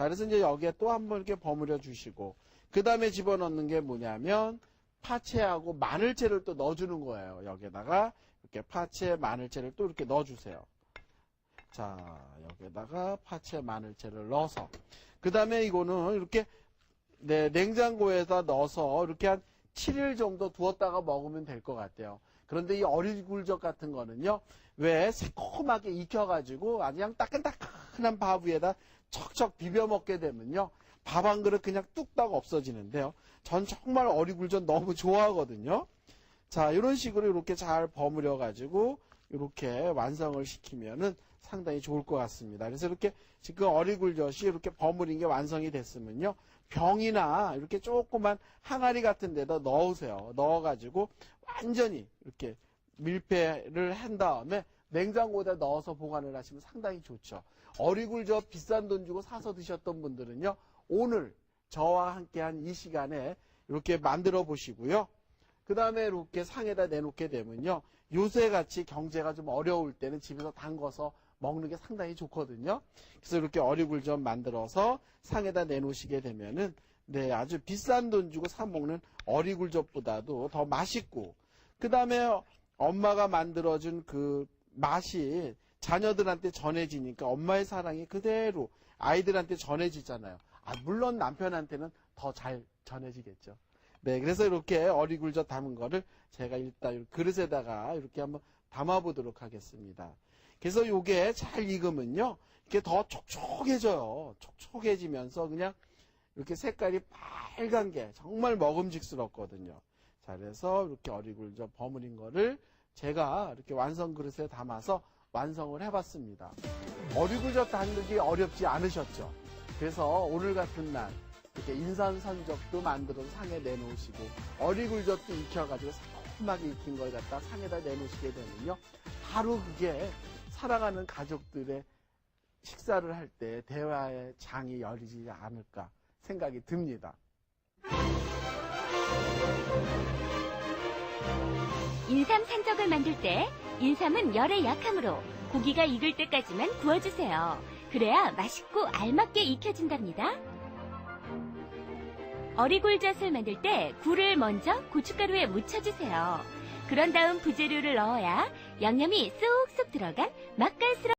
자, 그래서 이제 여기에 또 한 번 이렇게 버무려 주시고, 그 다음에 집어넣는 게 뭐냐면, 파채하고 마늘채를 또 넣어주는 거예요. 여기에다가 이렇게 파채, 마늘채를 또 이렇게 넣어주세요. 자, 여기에다가 파채, 마늘채를 넣어서, 그 다음에 이거는 이렇게 네, 냉장고에다 넣어서 이렇게 한 7일 정도 두었다가 먹으면 될 것 같아요. 그런데 이 어리굴젓 같은 거는요, 왜 새콤하게 익혀가지고 아주 그냥 따끈따끈 한 밥 위에다 척척 비벼 먹게 되면요, 밥 한 그릇 그냥 뚝딱 없어지는데요. 전 정말 어리굴젓 너무 좋아하거든요. 자, 이런 식으로 이렇게 잘 버무려 가지고 이렇게 완성을 시키면은 상당히 좋을 것 같습니다. 그래서 이렇게 지금 어리굴젓이 이렇게 버무린 게 완성이 됐으면요. 병이나 이렇게 조그만 항아리 같은 데다 넣으세요. 넣어가지고 완전히 이렇게 밀폐를 한 다음에 냉장고에다 넣어서 보관을 하시면 상당히 좋죠. 어리굴젓 비싼 돈 주고 사서 드셨던 분들은요. 오늘 저와 함께한 이 시간에 이렇게 만들어 보시고요. 그 다음에 이렇게 상에다 내놓게 되면요. 요새 같이 경제가 좀 어려울 때는 집에서 담궈서 먹는 게 상당히 좋거든요. 그래서 이렇게 어리굴젓 만들어서 상에다 내놓으시게 되면은 네, 아주 비싼 돈 주고 사 먹는 어리굴젓보다도 더 맛있고 그 다음에 엄마가 만들어준 그 맛이 자녀들한테 전해지니까 엄마의 사랑이 그대로 아이들한테 전해지잖아요. 아, 물론 남편한테는 더 잘 전해지겠죠. 네, 그래서 이렇게 어리굴젓 담은 거를 제가 일단 그릇에다가 이렇게 한번 담아보도록 하겠습니다. 그래서 요게 잘 익으면요, 이렇게 더 촉촉해져요. 촉촉해지면서 그냥 이렇게 색깔이 빨간 게 정말 먹음직스럽거든요. 자, 그래서 이렇게 어리굴젓 버무린 거를 제가 이렇게 완성 그릇에 담아서 완성을 해봤습니다. 어리굴젓 담그기 어렵지 않으셨죠? 그래서 오늘 같은 날 이렇게 인산산적도 만들어서 상에 내놓으시고 어리굴젓도 익혀가지고 새콤하게 익힌 걸 갖다 상에다 내놓으시게 되면요. 바로 그게 사랑하는 가족들의 식사를 할 때 대화의 장이 열리지 않을까 생각이 듭니다. 인삼 산적을 만들 때 인삼은 열에 약하므로 고기가 익을 때까지만 구워주세요. 그래야 맛있고 알맞게 익혀진답니다. 어리굴젓을 만들 때 굴을 먼저 고춧가루에 묻혀주세요. 그런 다음 부재료를 넣어야 양념이 쏙쏙 들어간 맛깔스러운